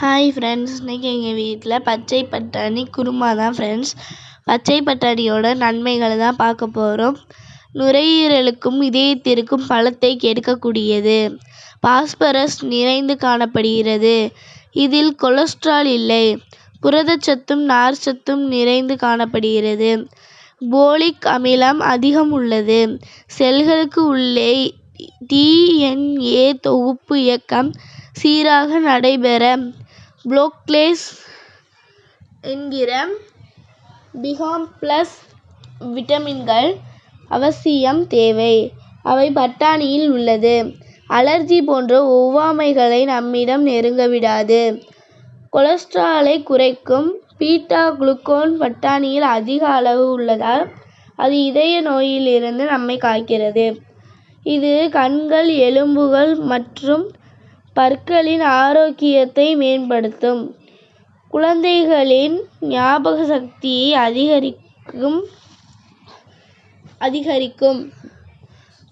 Hi friends இன்றைக்கி எங்கள் வீட்டில் பச்சை பட்டாணி குருமா தான் ஃப்ரெண்ட்ஸ் பச்சை பட்டாணியோட நன்மைகளை தான் பார்க்க போகிறோம் நுரையீரலுக்கும் இதயத்திற்கும் பழத்தை கெடுக்கக்கூடியது. பாஸ்பரஸ் நிறைந்து காணப்படுகிறது. இதில் கொலஸ்ட்ரால் இல்லை. புரதச்சத்தும் நார்ச்சத்தும் நிறைந்து காணப்படுகிறது. போலிக் அமிலம் அதிகம் உள்ளது. செல்களுக்கு உள்ளே டிஎன்ஏ தொகுப்பு இயக்கம் சீராக நடைபெற புளோக்லேஸ் என்கிற பிகாம்ப்ளஸ் விட்டமின்கள் அவசியம் தேவை. அவை பட்டாணியில் உள்ளது. அலர்ஜி போன்ற ஒவ்வாமைகளை நம்மிடம் நெருங்க விடாது. கொலஸ்ட்ராலை குறைக்கும் பீட்டா குளுக்கோன் பட்டாணியில் அதிக அளவு உள்ளதால் அது இதய நோயிலிருந்து நம்மை காக்கிறது. இது கண்கள் எலும்புகள் மற்றும் பற்களின் ஆரோக்கியத்தை மேம்படுத்தும். குழந்தைகளின் ஞாபக சக்தியை அதிகரிக்கும் அதிகரிக்கும்.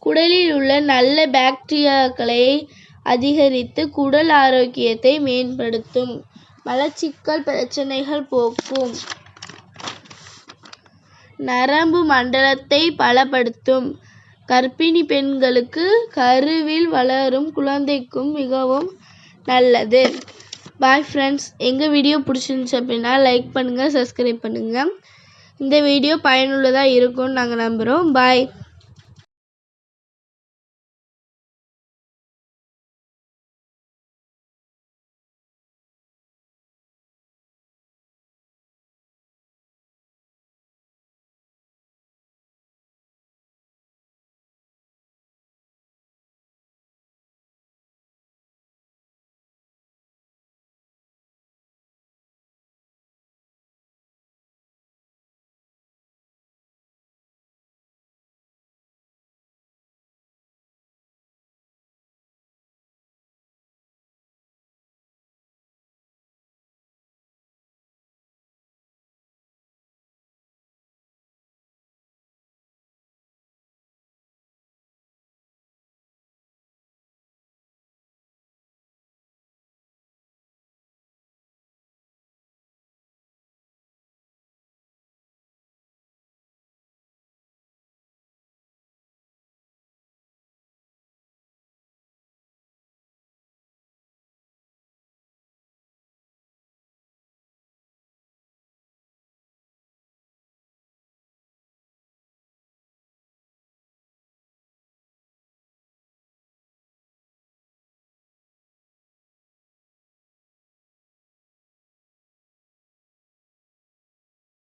குடலில் உள்ள நல்ல பாக்டீரியாக்களை அதிகரித்து குடல் ஆரோக்கியத்தை மேம்படுத்தும். மலச்சிக்கல் பிரச்சனைகள் போக்கும். நரம்பு மண்டலத்தை பலப்படுத்தும். கர்ப்பிணி பெண்களுக்கு கருவில் வளரும் குழந்தைக்கும் மிகவும் நல்லது. பாய் ஃப்ரெண்ட்ஸ் எங்கள் வீடியோ பிடிச்சிருந்துச்சி அப்படின்னா லைக் பண்ணுங்கள் சப்ஸ்கிரைப் பண்ணுங்கள் இந்த வீடியோ பயனுள்ளதாக இருக்கும்னு நாங்கள் நம்புகிறோம் பாய்